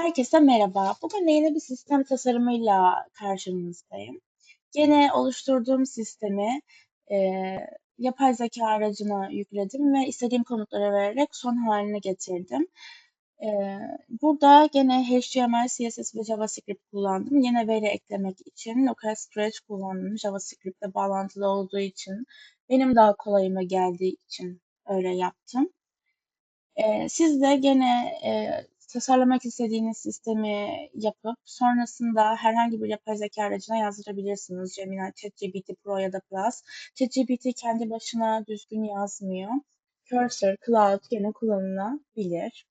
Herkese merhaba. Bugün de yeni bir sistem tasarımıyla karşınızdayım. Gene oluşturduğum sistemi e, yapay zeka aracına yükledim ve istediğim komutları vererek son haline getirdim. E, burada gene HTML, CSS ve JavaScript kullandım. Yine veri eklemek için local storage kullandım. JavaScript ile bağlantılı olduğu için benim daha kolayıma geldiği için öyle yaptım. E, siz de gene e, tasarlamak istediğiniz sistemi yapıp sonrasında herhangi bir yapay zeka aracına yazdırabilirsiniz. Gemini, ChatGPT Pro ya da Plus. ChatGPT kendi başına düzgün yazmıyor. Cursor, Cloud gene kullanılabilir.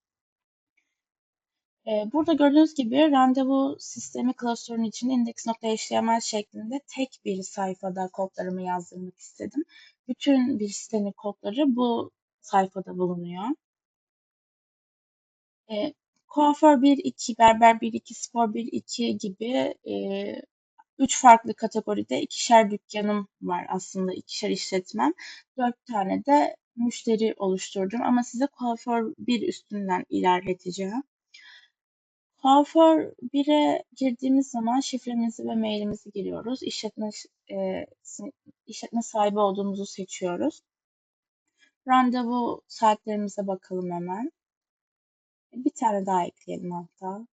Ee, burada gördüğünüz gibi randevu sistemi klasörünün içinde index.html şeklinde tek bir sayfada kodlarımı yazdırmak istedim. Bütün bir sitenin kodları bu sayfada bulunuyor. Kuaför 1-2, berber 1-2, spor 1-2 gibi e, üç farklı kategoride ikişer dükkanım var aslında, ikişer işletmem. Dört tane de müşteri oluşturdum ama size kuaför 1 üstünden ilerleteceğim. Kuaför 1'e girdiğimiz zaman şifremizi ve mailimizi giriyoruz. İşletme, e, işletme sahibi olduğumuzu seçiyoruz. Randevu saatlerimize bakalım hemen. Tane daha ekleyelim hatta.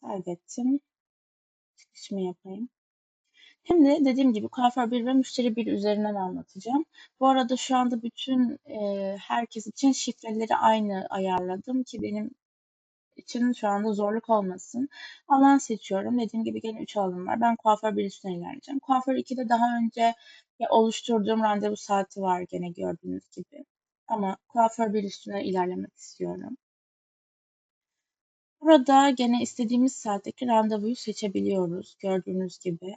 Kaydettim. Çıkışımı yapayım. Şimdi dediğim gibi kuaför 1 ve müşteri 1 üzerinden anlatacağım. Bu arada şu anda bütün e, herkes için şifreleri aynı ayarladım ki benim için şu anda zorluk olmasın. Alan seçiyorum. Dediğim gibi gene 3 alan var. Ben kuaför 1 üstüne ilerleyeceğim. Kuaför 2'de daha önce oluşturduğum randevu saati var gene gördüğünüz gibi. Ama kuaför bir üstüne ilerlemek istiyorum. Burada gene istediğimiz saatteki randevuyu seçebiliyoruz gördüğünüz gibi.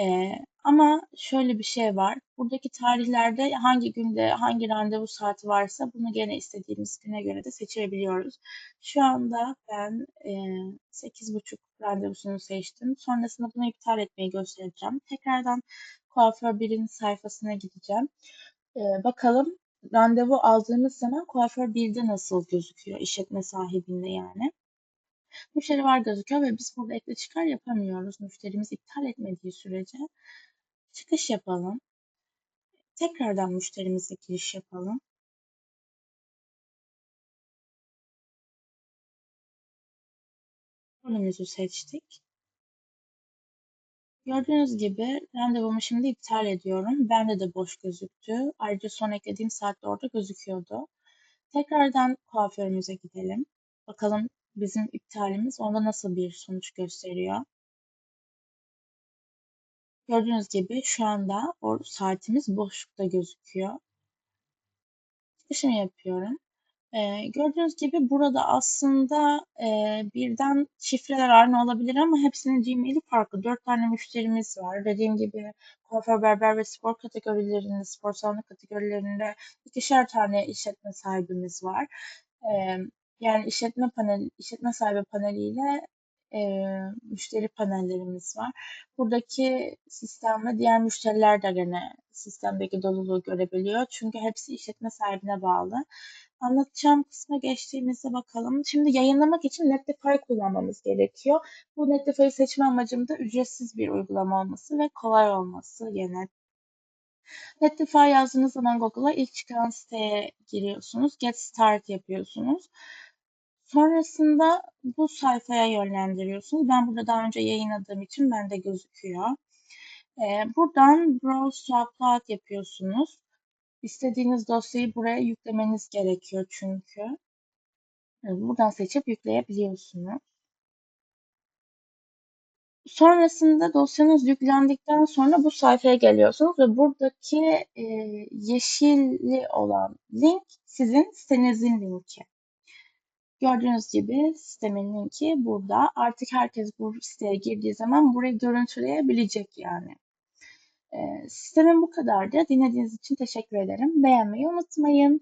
Ee, ama şöyle bir şey var. Buradaki tarihlerde hangi günde hangi randevu saati varsa bunu gene istediğimiz güne göre de seçebiliyoruz. Şu anda ben e, 8.30 randevusunu seçtim. Sonrasında bunu iptal etmeyi göstereceğim. Tekrardan kuaför 1'in sayfasına gideceğim. Ee, bakalım randevu aldığımız zaman kuaför 1'de nasıl gözüküyor işletme sahibinde yani. Müşteri var gözüküyor ve biz burada ekle çıkar yapamıyoruz. Müşterimiz iptal etmediği sürece çıkış yapalım. Tekrardan müşterimize giriş yapalım. Rolümüzü seçtik. Gördüğünüz gibi randevumu şimdi iptal ediyorum. Bende de boş gözüktü. Ayrıca son eklediğim saatte orada gözüküyordu. Tekrardan kuaförümüze gidelim. Bakalım bizim iptalimiz onda nasıl bir sonuç gösteriyor. Gördüğünüz gibi şu anda o saatimiz boşlukta gözüküyor. Çıkışımı yapıyorum. Ee, gördüğünüz gibi burada aslında e, birden şifreler aynı olabilir ama hepsinin Gmail'i farklı. Dört tane müşterimiz var. Dediğim gibi kuaför, berber ve spor kategorilerinde, spor salonu kategorilerinde ikişer tane işletme sahibimiz var. Ee, yani işletme panel, işletme sahibi paneliyle e, müşteri panellerimiz var. Buradaki sistemde diğer müşteriler de gene sistemdeki doluluğu görebiliyor. Çünkü hepsi işletme sahibine bağlı. Anlatacağım kısma geçtiğimizde bakalım. Şimdi yayınlamak için Netlify kullanmamız gerekiyor. Bu Netlify'ı seçme amacım da ücretsiz bir uygulama olması ve kolay olması yine. Netlify yazdığınız zaman Google'a ilk çıkan siteye giriyorsunuz. Get Start yapıyorsunuz. Sonrasında bu sayfaya yönlendiriyorsunuz. Ben burada daha önce yayınladığım için bende gözüküyor. Ee, buradan Browse to Upload yapıyorsunuz. İstediğiniz dosyayı buraya yüklemeniz gerekiyor çünkü. Buradan seçip yükleyebiliyorsunuz. Sonrasında dosyanız yüklendikten sonra bu sayfaya geliyorsunuz ve buradaki e, yeşilli olan link sizin sitenizin linki. Gördüğünüz gibi sistemin linki burada. Artık herkes bu siteye girdiği zaman burayı görüntüleyebilecek yani. Ee, sistemim bu kadardı. Dinlediğiniz için teşekkür ederim. Beğenmeyi unutmayın.